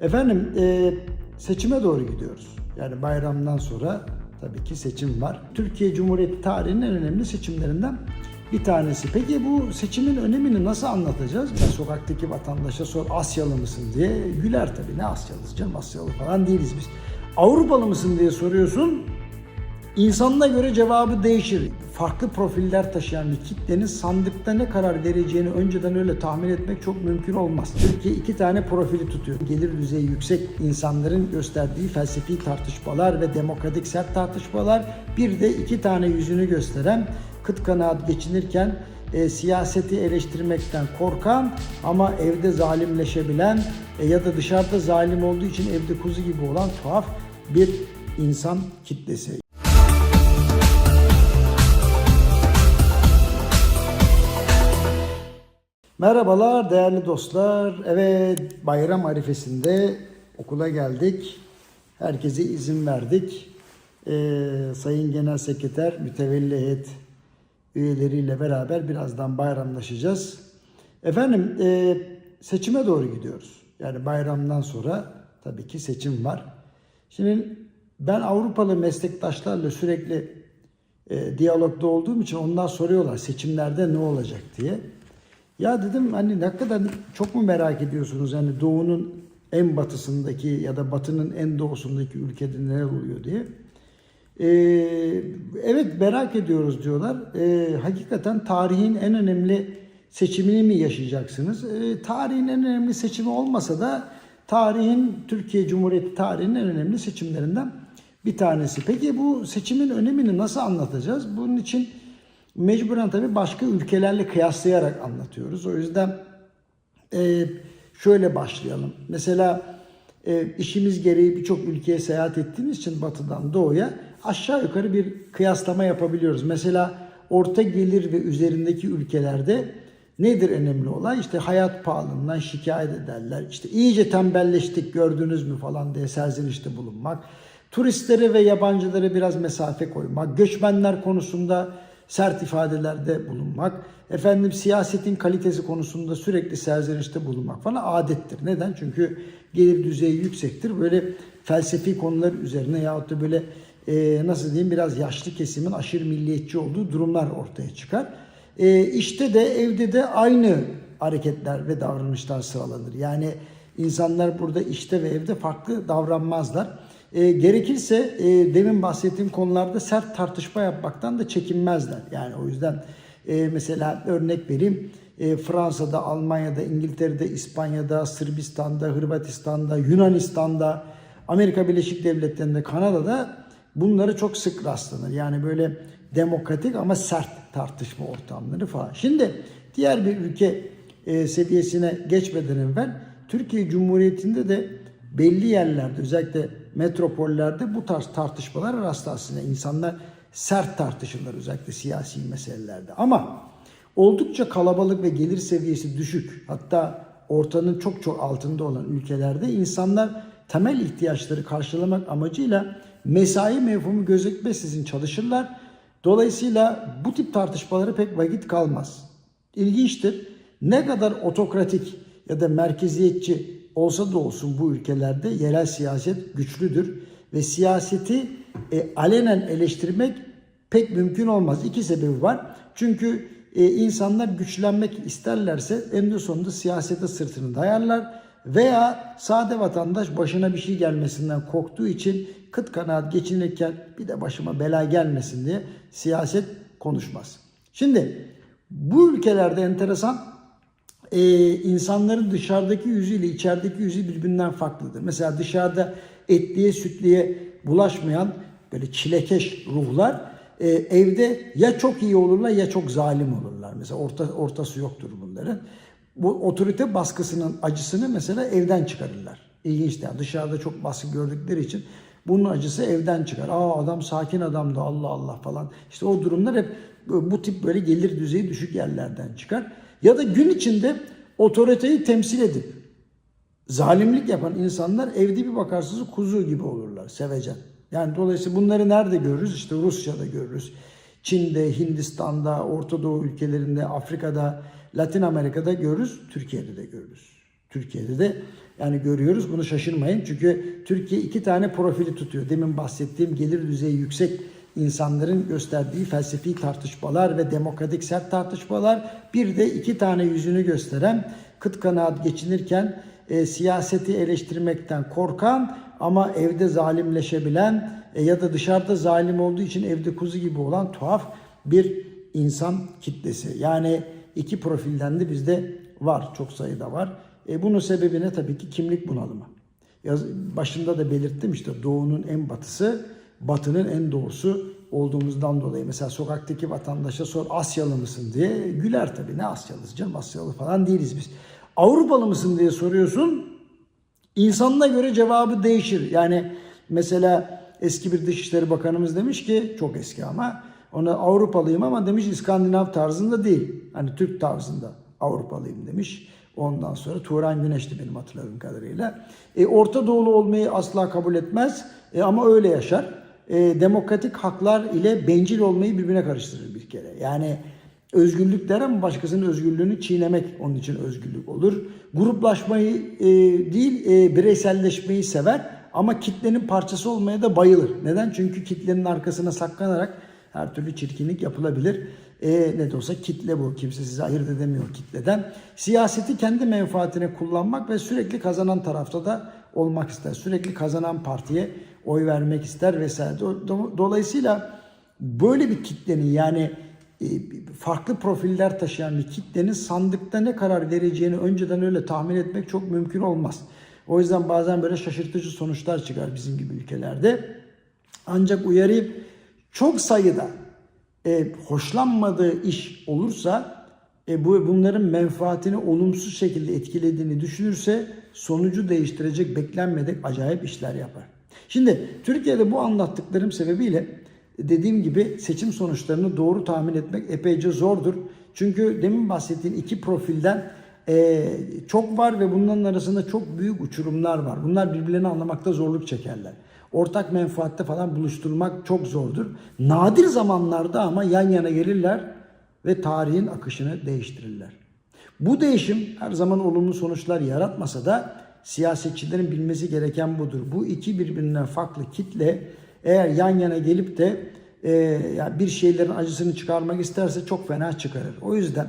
Efendim e, seçime doğru gidiyoruz. Yani bayramdan sonra tabii ki seçim var. Türkiye Cumhuriyeti tarihinin en önemli seçimlerinden bir tanesi. Peki bu seçimin önemini nasıl anlatacağız? Ben sokaktaki vatandaşa sor Asyalı mısın diye güler tabii. Ne Asyalısı canım Asyalı falan değiliz biz. Avrupalı mısın diye soruyorsun. İnsanına göre cevabı değişir. Farklı profiller taşıyan bir kitlenin sandıkta ne karar vereceğini önceden öyle tahmin etmek çok mümkün olmaz. Türkiye iki tane profili tutuyor. Gelir düzeyi yüksek insanların gösterdiği felsefi tartışmalar ve demokratik sert tartışmalar. Bir de iki tane yüzünü gösteren kıt kanaat geçinirken e, siyaseti eleştirmekten korkan ama evde zalimleşebilen e, ya da dışarıda zalim olduğu için evde kuzu gibi olan tuhaf bir insan kitlesi. Merhabalar değerli dostlar. Evet bayram arifesinde okula geldik. Herkese izin verdik. Ee, Sayın Genel Sekreter, mütevelli heyet üyeleriyle beraber birazdan bayramlaşacağız. Efendim e, seçime doğru gidiyoruz. Yani bayramdan sonra tabii ki seçim var. Şimdi ben Avrupalı meslektaşlarla sürekli e, diyalogda olduğum için onlar soruyorlar seçimlerde ne olacak diye. Ya dedim hani kadar çok mu merak ediyorsunuz hani doğunun en batısındaki ya da batının en doğusundaki ülkede neler oluyor diye. Ee, evet merak ediyoruz diyorlar. Ee, hakikaten tarihin en önemli seçimini mi yaşayacaksınız? Ee, tarihin en önemli seçimi olmasa da tarihin Türkiye Cumhuriyeti tarihinin en önemli seçimlerinden bir tanesi. Peki bu seçimin önemini nasıl anlatacağız? Bunun için mecburen tabii başka ülkelerle kıyaslayarak anlatıyoruz. O yüzden e, şöyle başlayalım. Mesela e, işimiz gereği birçok ülkeye seyahat ettiğimiz için batıdan doğuya aşağı yukarı bir kıyaslama yapabiliyoruz. Mesela orta gelir ve üzerindeki ülkelerde nedir önemli olay? İşte hayat pahalılığından şikayet ederler. İşte iyice tembelleştik gördünüz mü falan diye serzenişte bulunmak. Turistlere ve yabancılara biraz mesafe koymak. Göçmenler konusunda sert ifadelerde bulunmak, efendim siyasetin kalitesi konusunda sürekli serzenişte bulunmak falan adettir. Neden? Çünkü gelir düzeyi yüksektir. Böyle felsefi konular üzerine yahut da böyle e, nasıl diyeyim biraz yaşlı kesimin aşırı milliyetçi olduğu durumlar ortaya çıkar. E, işte de evde de aynı hareketler ve davranışlar sıralanır. Yani insanlar burada işte ve evde farklı davranmazlar. E, gerekirse e, demin bahsettiğim konularda sert tartışma yapmaktan da çekinmezler. Yani o yüzden e, mesela örnek vereyim. E, Fransa'da, Almanya'da, İngiltere'de, İspanya'da, Sırbistan'da, Hırvatistan'da, Yunanistan'da, Amerika Birleşik Devletleri'nde, Kanada'da bunları çok sık rastlanır. Yani böyle demokratik ama sert tartışma ortamları falan. Şimdi diğer bir ülke e, seviyesine geçmeden evvel Türkiye Cumhuriyeti'nde de belli yerlerde özellikle metropollerde bu tarz tartışmalar rastlarsın. İnsanlar sert tartışırlar özellikle siyasi meselelerde. Ama oldukça kalabalık ve gelir seviyesi düşük hatta ortanın çok çok altında olan ülkelerde insanlar temel ihtiyaçları karşılamak amacıyla mesai mevhumu gözetmeksizin çalışırlar. Dolayısıyla bu tip tartışmalara pek vakit kalmaz. İlginçtir. Ne kadar otokratik ya da merkeziyetçi olsa da olsun bu ülkelerde yerel siyaset güçlüdür ve siyaseti e, alenen eleştirmek pek mümkün olmaz. İki sebebi var. Çünkü e, insanlar güçlenmek isterlerse en sonunda siyasete sırtını dayarlar veya sade vatandaş başına bir şey gelmesinden korktuğu için kıt kanaat geçinirken bir de başıma bela gelmesin diye siyaset konuşmaz. Şimdi bu ülkelerde enteresan e, insanların dışarıdaki yüzüyle içerideki yüzü birbirinden farklıdır. Mesela dışarıda etliye sütliye bulaşmayan böyle çilekeş ruhlar e, evde ya çok iyi olurlar ya çok zalim olurlar. Mesela orta, ortası yoktur bunların. Bu otorite baskısının acısını mesela evden çıkarırlar. İlginç yani dışarıda çok baskı gördükleri için bunun acısı evden çıkar. Aa adam sakin adamdı Allah Allah falan. İşte o durumlar hep bu tip böyle gelir düzeyi düşük yerlerden çıkar. Ya da gün içinde otoriteyi temsil edip zalimlik yapan insanlar evde bir bakarsınız kuzu gibi olurlar, sevecen. Yani dolayısıyla bunları nerede görürüz? İşte Rusya'da görürüz. Çin'de, Hindistan'da, Orta Doğu ülkelerinde, Afrika'da, Latin Amerika'da görürüz. Türkiye'de de görürüz. Türkiye'de de yani görüyoruz. Bunu şaşırmayın. Çünkü Türkiye iki tane profili tutuyor. Demin bahsettiğim gelir düzeyi yüksek insanların gösterdiği felsefi tartışmalar ve demokratik sert tartışmalar. Bir de iki tane yüzünü gösteren kıt kanaat geçinirken e, siyaseti eleştirmekten korkan ama evde zalimleşebilen e, ya da dışarıda zalim olduğu için evde kuzu gibi olan tuhaf bir insan kitlesi. Yani iki profilden de bizde var, çok sayıda var. E, bunun sebebi ne? Tabii ki kimlik bunalımı. Başında da belirttim işte doğunun en batısı, batının en doğusu olduğumuzdan dolayı. Mesela sokaktaki vatandaşa sor Asyalı mısın diye güler tabii. Ne Asyalısı canım Asyalı falan değiliz biz. Avrupalı mısın diye soruyorsun. İnsanına göre cevabı değişir. Yani mesela eski bir Dışişleri Bakanımız demiş ki çok eski ama ona Avrupalıyım ama demiş İskandinav tarzında değil. Hani Türk tarzında Avrupalıyım demiş. Ondan sonra Turan Güneş'ti benim hatırladığım kadarıyla. E, Orta Doğulu olmayı asla kabul etmez e, ama öyle yaşar. E, demokratik haklar ile bencil olmayı birbirine karıştırır bir kere. Yani özgürlük der ama başkasının özgürlüğünü çiğnemek onun için özgürlük olur. Gruplaşmayı e, değil e, bireyselleşmeyi sever ama kitlenin parçası olmaya da bayılır. Neden? Çünkü kitlenin arkasına saklanarak her türlü çirkinlik yapılabilir. E, ne de olsa kitle bu. Kimse sizi ayırt edemiyor kitleden. Siyaseti kendi menfaatine kullanmak ve sürekli kazanan tarafta da olmak ister. Sürekli kazanan partiye oy vermek ister vesaire. Dolayısıyla böyle bir kitlenin yani e, farklı profiller taşıyan bir kitlenin sandıkta ne karar vereceğini önceden öyle tahmin etmek çok mümkün olmaz. O yüzden bazen böyle şaşırtıcı sonuçlar çıkar bizim gibi ülkelerde. Ancak uyarayım çok sayıda e, hoşlanmadığı iş olursa e, bu bunların menfaatini olumsuz şekilde etkilediğini düşünürse sonucu değiştirecek beklenmedik acayip işler yapar. Şimdi Türkiye'de bu anlattıklarım sebebiyle dediğim gibi seçim sonuçlarını doğru tahmin etmek epeyce zordur. Çünkü demin bahsettiğim iki profilden e, çok var ve bunların arasında çok büyük uçurumlar var. Bunlar birbirlerini anlamakta zorluk çekerler. Ortak menfaatte falan buluşturmak çok zordur. Nadir zamanlarda ama yan yana gelirler ve tarihin akışını değiştirirler. Bu değişim her zaman olumlu sonuçlar yaratmasa da siyasetçilerin bilmesi gereken budur. Bu iki birbirinden farklı kitle eğer yan yana gelip de e, bir şeylerin acısını çıkarmak isterse çok fena çıkarır. O yüzden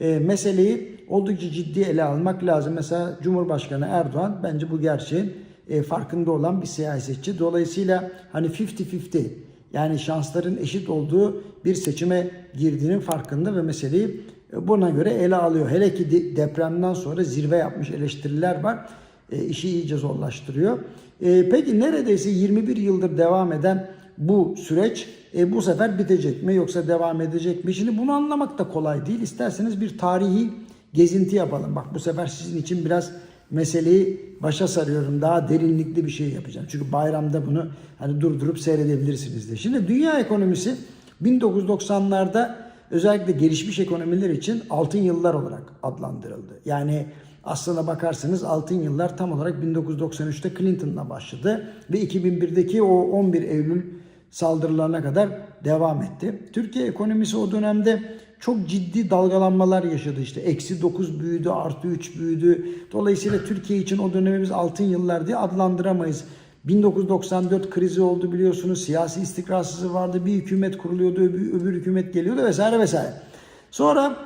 e, meseleyi oldukça ciddi ele almak lazım. Mesela Cumhurbaşkanı Erdoğan bence bu gerçeğin e, farkında olan bir siyasetçi. Dolayısıyla hani 50-50 yani şansların eşit olduğu bir seçime girdiğinin farkında ve meseleyi e, buna göre ele alıyor. Hele ki de, depremden sonra zirve yapmış eleştiriler var. E, işi iyice zorlaştırıyor. E, peki neredeyse 21 yıldır devam eden bu süreç e, bu sefer bitecek mi yoksa devam edecek mi? Şimdi bunu anlamak da kolay değil. İsterseniz bir tarihi gezinti yapalım. Bak bu sefer sizin için biraz meseleyi başa sarıyorum. Daha derinlikli bir şey yapacağım. Çünkü bayramda bunu hani durdurup seyredebilirsiniz de. Şimdi dünya ekonomisi 1990'larda özellikle gelişmiş ekonomiler için altın yıllar olarak adlandırıldı. Yani aslına bakarsanız altın yıllar tam olarak 1993'te Clinton'la başladı ve 2001'deki o 11 Eylül saldırılarına kadar devam etti. Türkiye ekonomisi o dönemde çok ciddi dalgalanmalar yaşadı işte. Eksi 9 büyüdü, artı 3 büyüdü. Dolayısıyla Türkiye için o dönemimiz altın yıllar diye adlandıramayız. 1994 krizi oldu biliyorsunuz. Siyasi istikrarsızlığı vardı. Bir hükümet kuruluyordu, öbür, öbür hükümet geliyordu vesaire vesaire. Sonra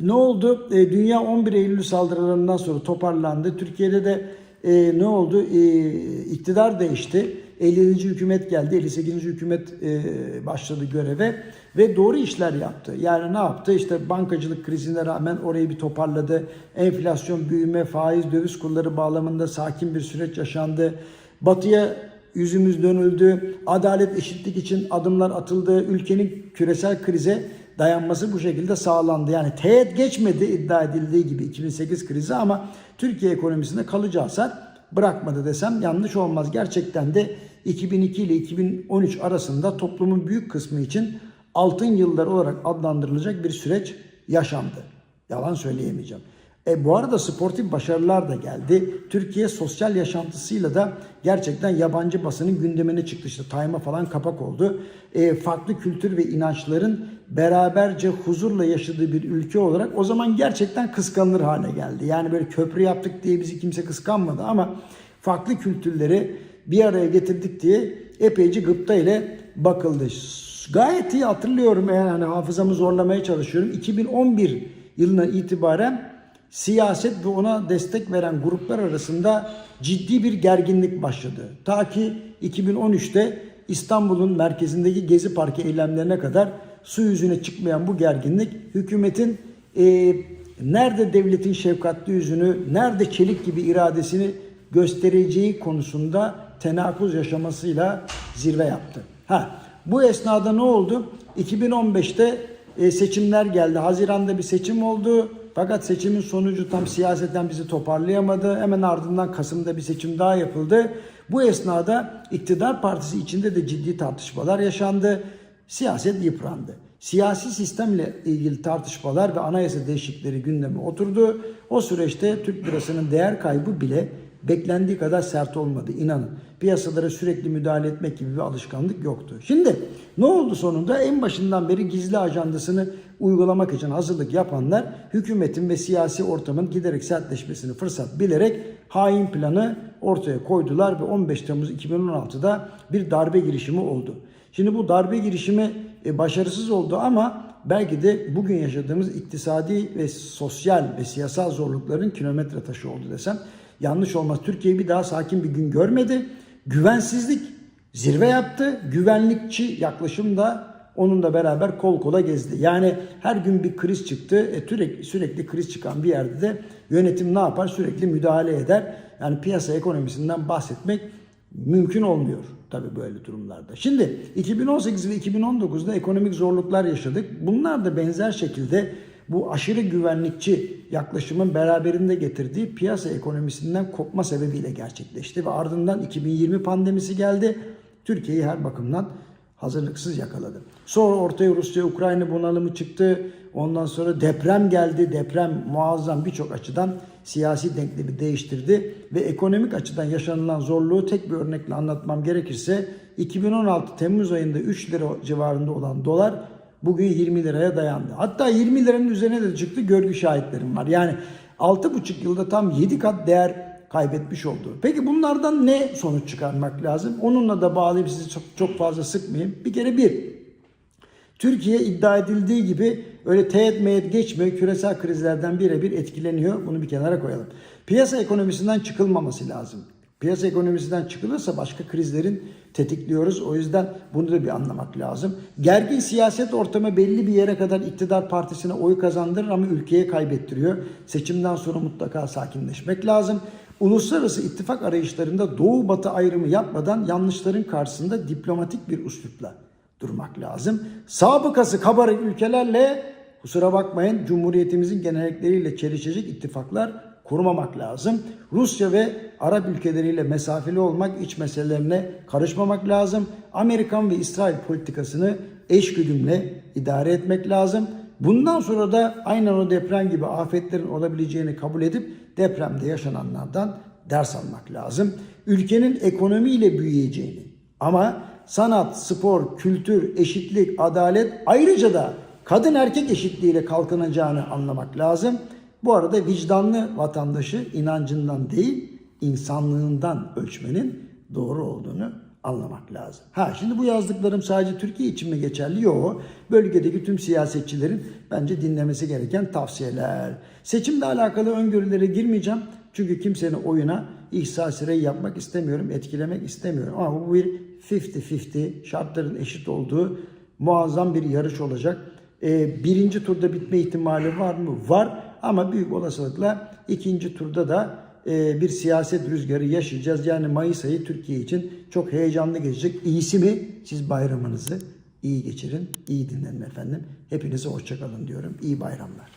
ne oldu? E, dünya 11 Eylül saldırılarından sonra toparlandı. Türkiye'de de e, ne oldu? E, iktidar değişti. 57. hükümet geldi. 58. hükümet e, başladı göreve ve doğru işler yaptı. Yani ne yaptı? İşte bankacılık krizine rağmen orayı bir toparladı. Enflasyon, büyüme, faiz, döviz kurları bağlamında sakin bir süreç yaşandı. Batıya yüzümüz dönüldü. Adalet, eşitlik için adımlar atıldı. Ülkenin küresel krize dayanması bu şekilde sağlandı. Yani teğet geçmedi iddia edildiği gibi 2008 krizi ama Türkiye ekonomisinde kalıcı hasar bırakmadı desem yanlış olmaz. Gerçekten de 2002 ile 2013 arasında toplumun büyük kısmı için altın yıllar olarak adlandırılacak bir süreç yaşandı. Yalan söyleyemeyeceğim. E, bu arada sportif başarılar da geldi. Türkiye sosyal yaşantısıyla da gerçekten yabancı basının gündemine çıktı. İşte Time'a falan kapak oldu. E, farklı kültür ve inançların beraberce huzurla yaşadığı bir ülke olarak o zaman gerçekten kıskanılır hale geldi. Yani böyle köprü yaptık diye bizi kimse kıskanmadı ama farklı kültürleri bir araya getirdik diye epeyce gıpta ile bakıldı. Gayet iyi hatırlıyorum hani hafızamı zorlamaya çalışıyorum. 2011 yılına itibaren siyaset ve ona destek veren gruplar arasında ciddi bir gerginlik başladı. Ta ki 2013'te İstanbul'un merkezindeki Gezi Parkı eylemlerine kadar su yüzüne çıkmayan bu gerginlik hükümetin e, nerede devletin şefkatli yüzünü, nerede çelik gibi iradesini göstereceği konusunda tenakuz yaşamasıyla zirve yaptı. Ha, bu esnada ne oldu? 2015'te e, seçimler geldi. Haziran'da bir seçim oldu. Fakat seçimin sonucu tam siyaseten bizi toparlayamadı. Hemen ardından Kasım'da bir seçim daha yapıldı. Bu esnada iktidar partisi içinde de ciddi tartışmalar yaşandı. Siyaset yıprandı. Siyasi sistemle ilgili tartışmalar ve anayasa değişiklikleri gündeme oturdu. O süreçte Türk lirasının değer kaybı bile beklendiği kadar sert olmadı inanın. Piyasalara sürekli müdahale etmek gibi bir alışkanlık yoktu. Şimdi ne oldu sonunda? En başından beri gizli ajandasını uygulamak için hazırlık yapanlar hükümetin ve siyasi ortamın giderek sertleşmesini fırsat bilerek hain planı ortaya koydular ve 15 Temmuz 2016'da bir darbe girişimi oldu. Şimdi bu darbe girişimi e, başarısız oldu ama belki de bugün yaşadığımız iktisadi ve sosyal ve siyasal zorlukların kilometre taşı oldu desem yanlış olmaz. Türkiye bir daha sakin bir gün görmedi. Güvensizlik zirve yaptı. Güvenlikçi yaklaşım da onunla beraber kol kola gezdi. Yani her gün bir kriz çıktı. E, sürekli, sürekli kriz çıkan bir yerde de yönetim ne yapar? Sürekli müdahale eder. Yani piyasa ekonomisinden bahsetmek mümkün olmuyor tabii böyle durumlarda. Şimdi 2018 ve 2019'da ekonomik zorluklar yaşadık. Bunlar da benzer şekilde bu aşırı güvenlikçi yaklaşımın beraberinde getirdiği piyasa ekonomisinden kopma sebebiyle gerçekleşti ve ardından 2020 pandemisi geldi. Türkiye'yi her bakımdan hazırlıksız yakaladı. Sonra ortaya Rusya-Ukrayna bunalımı çıktı. Ondan sonra deprem geldi. Deprem muazzam birçok açıdan siyasi denklemi değiştirdi ve ekonomik açıdan yaşanılan zorluğu tek bir örnekle anlatmam gerekirse 2016 Temmuz ayında 3 lira civarında olan dolar bugün 20 liraya dayandı. Hatta 20 liranın üzerine de çıktı görgü şahitlerim var. Yani 6,5 yılda tam 7 kat değer kaybetmiş oldu. Peki bunlardan ne sonuç çıkarmak lazım? Onunla da bağlayıp sizi çok, çok fazla sıkmayayım. Bir kere bir, Türkiye iddia edildiği gibi öyle teğet meyet geçmiyor. Küresel krizlerden birebir etkileniyor. Bunu bir kenara koyalım. Piyasa ekonomisinden çıkılmaması lazım. Piyasa ekonomisinden çıkılırsa başka krizlerin tetikliyoruz. O yüzden bunu da bir anlamak lazım. Gergin siyaset ortamı belli bir yere kadar iktidar partisine oy kazandırır ama ülkeye kaybettiriyor. Seçimden sonra mutlaka sakinleşmek lazım. Uluslararası ittifak arayışlarında doğu batı ayrımı yapmadan yanlışların karşısında diplomatik bir üslupla durmak lazım. Sabıkası kabarık ülkelerle kusura bakmayın Cumhuriyetimizin genellikleriyle çelişecek ittifaklar kurmamak lazım. Rusya ve Arap ülkeleriyle mesafeli olmak, iç meselelerine karışmamak lazım. Amerikan ve İsrail politikasını eşgüdümle idare etmek lazım. Bundan sonra da aynen o deprem gibi afetlerin olabileceğini kabul edip depremde yaşananlardan ders almak lazım. Ülkenin ekonomiyle büyüyeceğini ama sanat, spor, kültür, eşitlik, adalet ayrıca da kadın erkek eşitliğiyle kalkınacağını anlamak lazım. Bu arada vicdanlı vatandaşı inancından değil, insanlığından ölçmenin doğru olduğunu anlamak lazım. Ha şimdi bu yazdıklarım sadece Türkiye için mi geçerli? Yok. Bölgedeki tüm siyasetçilerin bence dinlemesi gereken tavsiyeler. Seçimle alakalı öngörülere girmeyeceğim. Çünkü kimsenin oyuna ihsa sireyi yapmak istemiyorum, etkilemek istemiyorum. Ama bu bir 50-50 şartların eşit olduğu muazzam bir yarış olacak. Ee, birinci turda bitme ihtimali var mı? Var. Ama büyük olasılıkla ikinci turda da e, bir siyaset rüzgarı yaşayacağız. Yani Mayıs ayı Türkiye için çok heyecanlı geçecek. İyisi mi? Siz bayramınızı iyi geçirin, iyi dinlenin efendim. Hepinize hoşçakalın diyorum. İyi bayramlar.